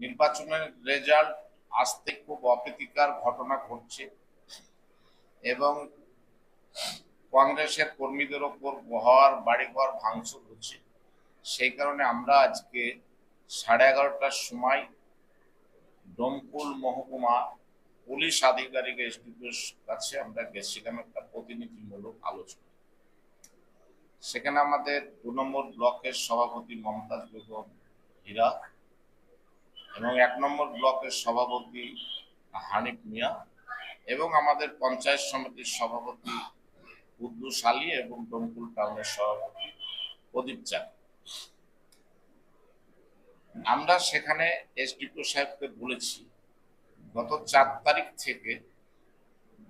নির্বাচনের রেজাল্ট আসতে খুব অপ্রীতিকর ঘটনা ঘটছে এবং কংগ্রেসের কর্মীদের ওপর ঘর, বাড়িঘর ভাঙচুর হচ্ছে। সেই কারণে আমরা আজকে সাড়ে এগারোটার সময় ডোমকুল মহকুমা পুলিশ আধিকারিক এসডিপিওর কাছে আমরা গেছিলাম একটা প্রতিনিধিমূলক আলোচনা। সেখানে আমাদের দু নম্বর ব্লকের সভাপতি মমতাজ বেগম হীরা এবং এক নম্বর ব্লকের সভাপতি হানিফ মিয়া এবং আমাদের পঞ্চায়েত সমিতির সভাপতি কুদ্দুস আলী এবং ডোমকুল টাউনের সভাপতি প্রদীপ চাক আমরা সেখানে এস এসডিপিও সাহেবকে বলেছি, গত চার তারিখ থেকে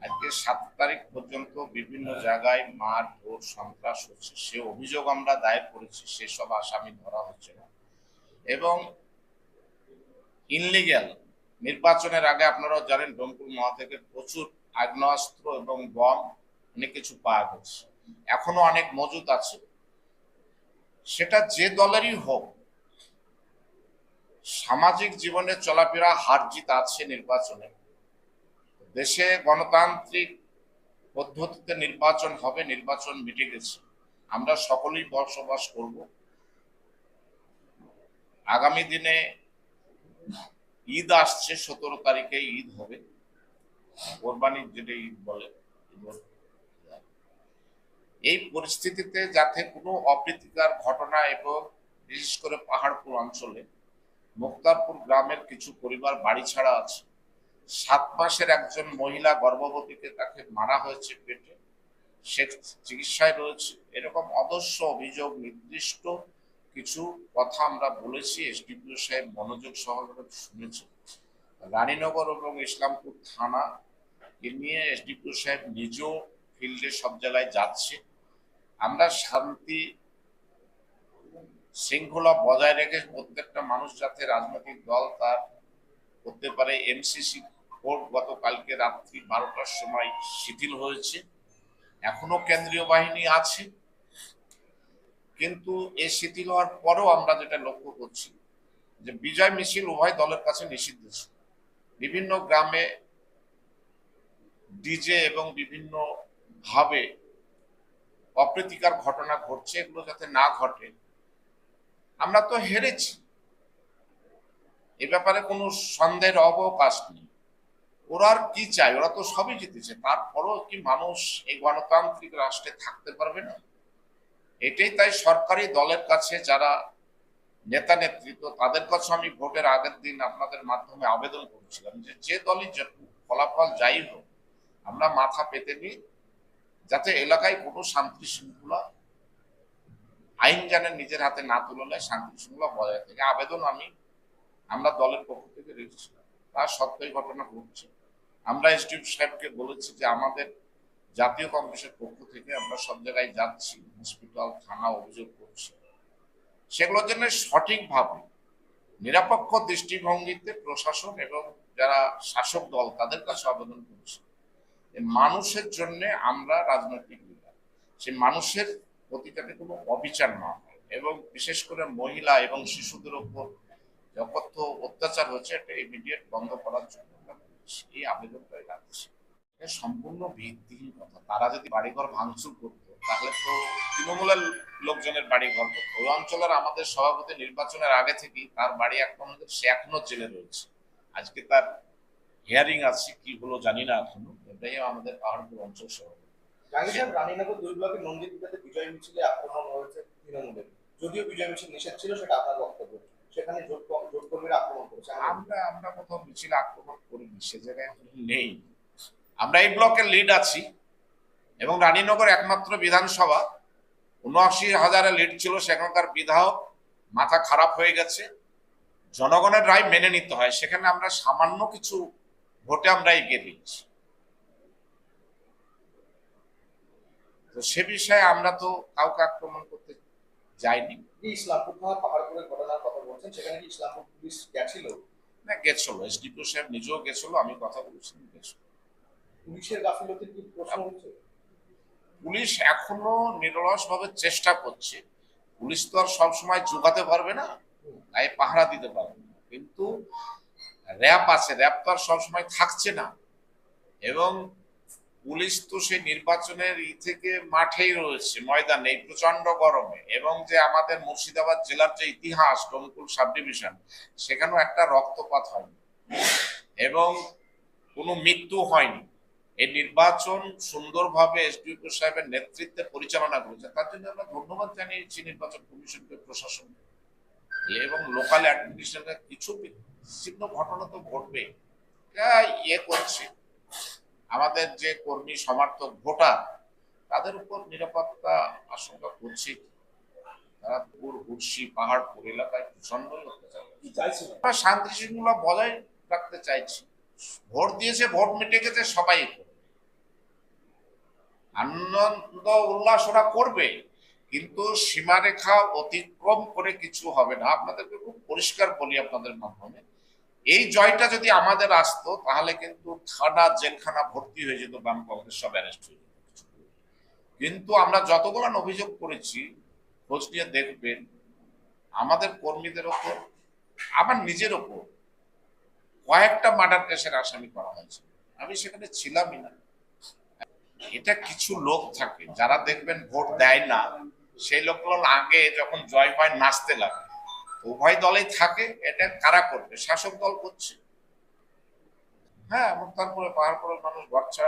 আজকে সাত তারিখ পর্যন্ত বিভিন্ন জায়গায় মার ও সন্ত্রাস হচ্ছে, সে অভিযোগ আমরা দায়ের করেছি, সেসব আসামি ধরা হচ্ছে না। এবং ইনলিগ্যাল নির্বাচনের আগে আপনারাও জানেন ডোমকুল মহা থেকে প্রচুর আগ্নেয়াস্ত্র এবং বম অনেক কিছু পাওয়া গেছে। এখনও অনেক মজুদ আছে। সেটা যে দলেরই হোক, সামাজিক জীবনে চলাফেরা হার জিত আছে নির্বাচনে। দেশে গণতান্ত্রিক পদ্ধতিতে নির্বাচন হবে, নির্বাচন মিটে গেছে। আমরা সকলেই বসবাস করব। আগামী দিনে ঈদ আসছে সতেরো তারিখে ঈদ হবে। কোরবানির যেটা ঈদ বলে। এই পরিস্থিতিতে যাতে কোনো অপ্রীতিকর ঘটনা এবং বিশেষ করে পাহাড়পুর অঞ্চলে মুক্তারপুর গ্রামের কিছু পরিবার বাড়ি ছাড়া আছে, সাত মাসের একজন মহিলা গর্ভবতীকে তাকে মারা হয়েছে পেটে, সে চিকিৎসায় রয়েছে। এরকম অদস্য অভিযোগ, নির্দিষ্ট কিছু কথা আমরা বলেছি এসডিপিও সাহেব মনোযোগ সহকারে শুনেছে রানীনগর এবং ইসলামপুর থানা এ নিয়ে এসডিপিও সাহেব নিজেও ফিল্ডে সব জায়গায় যাচ্ছে। আমরা শান্তি শৃঙ্খলা বজায় রেখে প্রত্যেকটা মানুষ যাতে রাজনৈতিক দল তার করতে পারে এমসিসি কোর্ট গতকালকে রাত্রি বারোটার সময় শিথিল হয়েছে। এখনও কেন্দ্রীয় বাহিনী আছে। কিন্তু এই শিথিল হওয়ার পরেও আমরা যেটা লক্ষ্য করছি, যে বিজয় মিছিল উভয় দলের কাছে নিষিদ্ধ ছিল। বিভিন্ন গ্রামে ডিজে এবং বিভিন্ন ভাবে অপ্রীতিকর ঘটনা ঘটছে, এগুলো যাতে না ঘটে। আমরা তো হেরেছি। এ ব্যাপারে কোনো সন্দেহের অবকাশ নেই। ওরা আর কি চায়? ওরা তো সবই জিতেছে। তারপরও কি মানুষ এই গণতান্ত্রিক রাষ্ট্রে থাকতে পারবে না? এটাই তাই সরকারি দলের কাছে যারা নেতা নেতৃত্ব, তাদের কাছে আমি ভোটের আগের দিন আপনাদের মাধ্যমে আবেদন করেছিলাম যে যে দলই ফলাফল যাই হোক, আমরা মাথা পেতে নিই, যাতে এলাকায় কোনো শান্তি শৃঙ্খলা, আইন যেন নিজের হাতে না তুলে নেয়, শান্তি শৃঙ্খলা বজায় থাকে। আবেদন আমি, আমরা দলের পক্ষ থেকে রেখেছিলাম। তার সত্ত্বেই ঘটনা ঘটছে। আমরা এসডিএফ সাহেবকে বলেছি যে আমাদের জাতীয় কংগ্রেসের পক্ষ থেকে আমরা সব জায়গায় যাচ্ছি হসপিটাল থানা অভিযোগ করছি। সেগুলোর জন্য সঠিকভাবে নিরপেক্ষ দৃষ্টিভঙ্গিতে প্রশাসন এবং যারা শাসক দল, তাদের কাছে আবেদন করছি মানুষের জন্য আমরা রাজনৈতিক লিডার সেই মানুষের প্রতিটাতে কোনো অবিচার না হয় এবং বিশেষ করে মহিলা এবং শিশুদের উপর যত অত্যাচার হচ্ছে এটা ইমিডিয়েট বন্ধ করার জন্য এই আবেদনটাই রাখছি। সম্পূর্ণ ভিত্তিহীন কথা তারা যদি বাড়িঘর ভাঙচুর করতো তাহলে তো তৃণমূলের লোকজনের বাড়ি ঘর করতো। ওই অঞ্চলের আমাদের সভাপতি নির্বাচনের আগে থেকেই তার বাড়ি এখন সে এখনও জেলে রয়েছে। আজকে তার হিয়ারিং আছে কি হলো জানি না এখনও। এটাই আমাদের পাহাড়পুর অঞ্চল সভাপতি। রানীনগর দুই নন্দিতাতে বিজয় মিছিলে আক্রমণ হয়েছে তৃণমূলের। যদিও বিজয় মিছিল নিষেধ ছিল সেটা আপনার বক্তব্য। সেখানে জোট কম- জোট কর্মীরা আক্রমণ করেছে। আমরা কোথাও মিছিল আক্রমণ করিনি সে জায়গায় নেই। আমরা এই ব্লকের লিড আছি এবং রানীনগর একমাত্র বিধানসভা। উনআশি হাজারের লিড ছিল সেখানকার বিধায়ক মাথা খারাপ হয়ে গেছে। জনগণের রায় মেনে নিতে হয় সেখানে আমরা সামান্য কিছু ভোটে আমরা এগিয়ে দিচ্ছি। তো সে বিষয়ে আমরা তো কাউকে আক্রমণ করতে যাইনি। ইসলামপুর থানা পাহাড়পুরের ঘটনার কথা বলছেন সেখানে কি ইসলামপুর পুলিশ গেছিল? না গেছিল। এসডিপিও সাহেব নিজেও গেছিল আমি কথা বলেছিলাম গেছিল। পুলিশের গাফিলতির কি প্রশ্ন হচ্ছে? পুলিশ এখনও নিরলস ভাবে চেষ্টা করছে। পুলিশ তো আর সবসময় যোগাতে পারবে না, তাই পাহারা দিতে পারবে কিন্তু র্যাব আছে, র্যাব তো আর সবসময় থাকছে না। এবং পুলিশ তো সেই নির্বাচনের ই থেকে মাঠেই রয়েছে, ময়দানে, এই প্রচণ্ড গরমে। এবং যে আমাদের মুর্শিদাবাদ জেলার যে ইতিহাস ডোমকুল সাব ডিভিশন সেখানেও একটা রক্তপাত হয়নি। এবং কোনো মৃত্যু হয়নি। এই নির্বাচন সুন্দরভাবে এসডিপি সাহেবের নেতৃত্বে পরিচালনা করেছে। তার জন্য আমরা ধন্যবাদ জানিয়েছি নির্বাচন কমিশনকে প্রশাসন এবং লোকাল অ্যাডমিনিস্ট্রেশনের কিছু বিচ্ছিন্ন ঘটনা তো ঘটবে ইয়ে করছে। আমাদের যে কর্মী সমর্থক ভোটার তাদের উপর নিরাপত্তা আশঙ্কা করছে। তারা পুর হুর্শি পাহাড়পুর এলাকায় আমরা শান্তি শৃঙ্খলা বজায় রাখতে চাইছি। ভোট দিয়েছে ভোট মিটে গেছে সবাই আনন্দ উল্লাস ওরা করবে, কিন্তু সীমারেখা অতিক্রম করে কিছু হবে না। আপনাদেরকে খুব পরিষ্কার বলি আপনাদের মাধ্যমে। এই জয়টা যদি আমাদের আসতো, তাহলে কিন্তু থানা জেলখানা ভর্তি হয়ে যেত বাম কংগ্রেস সব অ্যারেস্ট হয়ে যেত। কিন্তু আমরা যতগুলো অভিযোগ করেছি, খোঁজ নিয়ে দেখবেন, আমাদের কর্মীদের ওপর, আমার নিজের ওপর কয়েকটা মার্ডার কেসের আসামি করা হয়েছে। আমি সেখানে ছিলামই না। এটা কিছু লোক থাকে, যারা দেখবেন ভোট দেয় না, সেই লোকগুলো আগে যখন জয় হয় নাচতে লাগে। উভয় দলেই থাকে, এটা কারা করবে? শাসক দল করছে। হ্যাঁ এবং তারপরে পাহাড়পুরের মানুষ বাচ্চা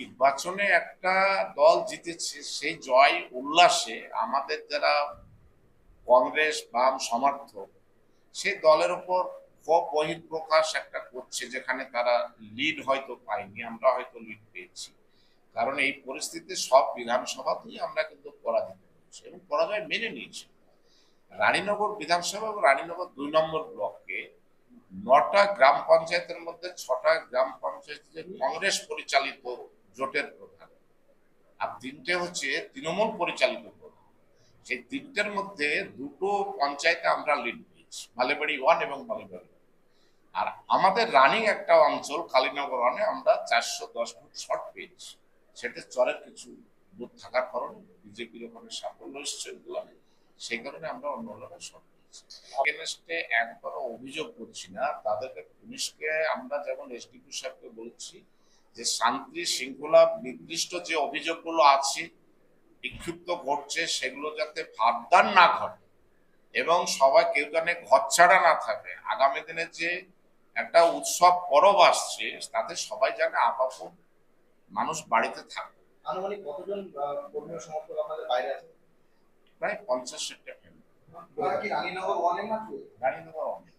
নির্বাচনে একটা দল জিতেছে, সেই জয় উল্লাসে আমাদের যারা কংগ্রেস বাম সমর্থক, সেই দলের উপর বহিঃপ্রকাশ একটা করছে যেখানে তারা লিড হয়তো পায়নি, আমরা হয়তো লিড পেয়েছি। কারণ এই পরিস্থিতিতে সব বিধানসভাতেই আমরা কিন্তু পরাজিত হয়েছি এবং পরাজয় মেনে নিয়েছি। রানীনগর বিধানসভা এবং রানীনগর দুই নম্বর ব্লকে নটা গ্রাম পঞ্চায়েতের মধ্যে ছটা গ্রাম পঞ্চায়েত কংগ্রেস পরিচালিত জোটের প্রধান। আর তিনটে হচ্ছে তৃণমূল পরিচালিত প্রধান সেই তিনটের মধ্যে দুটো পঞ্চায়েতে আমরা লিড মালেবাড়ি ওয়ান এবং মালেবাড়ি আর আমাদের রানিং একটা অঞ্চল কালীনগর ওয়ানে আমরা চারশো দশ ফুট শর্ট পেয়েছি সেটা চরের কিছু বুথ থাকার কারণে বিজেপির ওখানে সাফল্য এসছে সেই কারণে আমরা অন্য এলাকায় শর্ট এগেনস্টে একবারও অভিযোগ করছি না। তাদেরকে পুলিশকে আমরা যেমন এসডিপি সাহেবকে বলছি যে শান্তি শৃঙ্খলা নির্দিষ্ট যে অভিযোগগুলো আছে বিক্ষিপ্ত ঘটছে, সেগুলো যাতে ভাবদান না ঘটে এবং সবাই কেউ জানে ঘর ছাড়া না থাকে। আগামী দিনে যে একটা উৎসব পরব আসছে তাতে সবাই জানে আপাতত মানুষ বাড়িতে থাকবে। আনুমানিক কতজন কর্মী সমর্থক আপনাদের বাইরে আছে? প্রায় পঞ্চাশ ষাটটা মাত্র? রানীনগর অনেক।